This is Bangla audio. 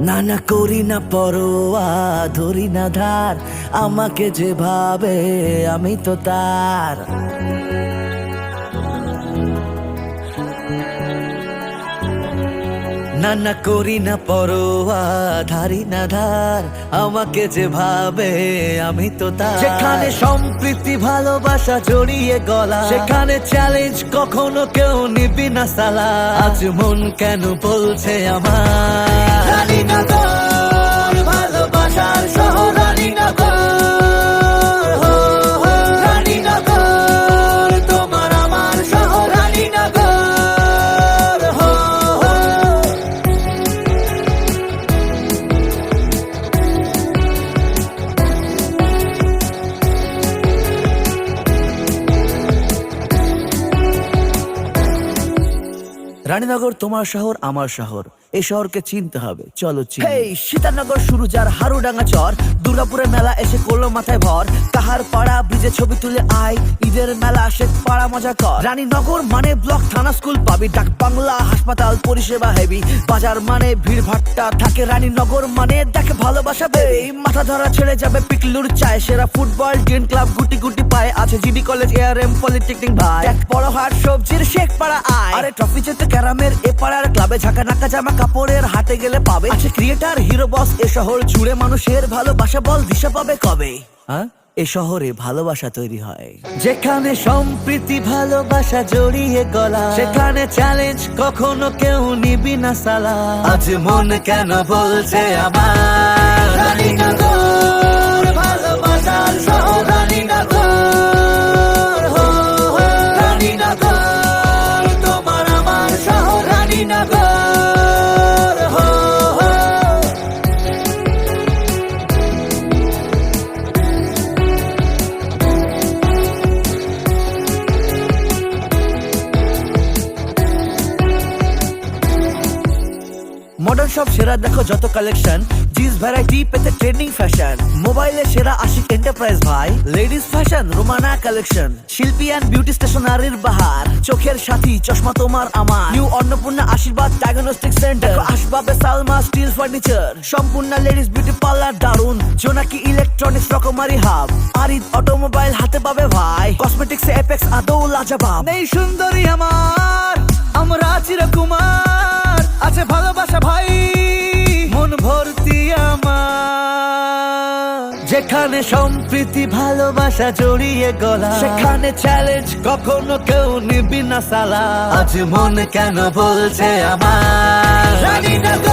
না না করি না পরোয়া ধরি না ধার আমাকে যে ভাবে আমি তো তার। না না করি না পরোয়া ধারি না ধার আমাকে যে ভাবে আমি তো তার। যেখানে সম্প্রীতি ভালোবাসা জড়িয়ে গলা সেখানে চ্যালেঞ্জ কখনো কেউ নিবি না সালা। আজ মন কেন বলছে আমার? রানীনগর তোমার শহর, আমার শহর। এই শহরকে চিনতে হবে। চলো এই সীতানগর শুরু যার হারুডাঙ্গা চর দুর্গাপুরের মেলা এসে করল মাথায় ভর। কাহার পাড়া ব্রিজে ছবি তুলে আয়। ঈদের মেলা, শেখ পাড়া মজা কর। রানীনগর মানে ব্লক থানা স্কুল পাবি। ডাক বাংলা, হাসপাতাল পরিষেবা হেভি বাজার মানে ভিড়, ভাট্টা থাকে। রানীনগর মানে দেখে ভালোবাসা বেবি মাথা ধরা ছেড়ে যাবে, পিকলুর চায়। সেরা ফুটবল ডিন ক্লাব গুটি গুটি পায়। আছে GD college AR M polytechnic ভাই। এক বড় হাট, সবজির শেখ পাড়া আয়। আরে ট্রফি যেতে ক্যারামের এ পাড়ার ক্লাবে ঝাঁকা নাকা জামা কাপড়ের হাটে গেলে পাবে। আছে ক্রিয়েটার হিরো বস এ শহর জুড়ে মানুষের ভালোবাসা বল, দিশা পাবে কবে? হ্যাঁ? এ শহরে ভালোবাসা তৈরি হয়। যেখানে সম্প্রীতি ভালোবাসা জড়িয়ে গলা। সেখানে চ্যালেঞ্জ কখনো কেউ নিবি না সালা। আজ মন কেন বলছে আমার? ভালোবাসার তোমার আমার শহর রানীনগর, সব সেরা, দেখো যত কালেকশন জিন্স ভ্যারাইটি পেতে ট্রেন্ডিং ফ্যাশন মোবাইলে সেরা আশিক এন্টারপ্রাইজ ভাই। Ladies fashion Romana collection Shilpi and beauty স্টেশনারির বাহার। চোখের সাথী, চশমা তোমার আমার। New Annapurna Ashirbad diagnostic centre আসবাবে Salma steel furniture সম্পূর্ণ লেডিস বিউটি পার্লার দারুণ জোনাকি ইলেকট্রনিক্স রকমারি হাব আরিদ অটোমোবাইল হাতে পাবে ভাই। কসমেটিক্স এপেক্স আদৌ লাজবাব। নেই সুন্দরী আমার। যেখানে সম্প্রীতি, ভালোবাসা জড়িয়ে গলা। সেখানে চ্যালেঞ্জ কখনো কেউ নিবি না সালা। আজ মন কেন বলছে আমার?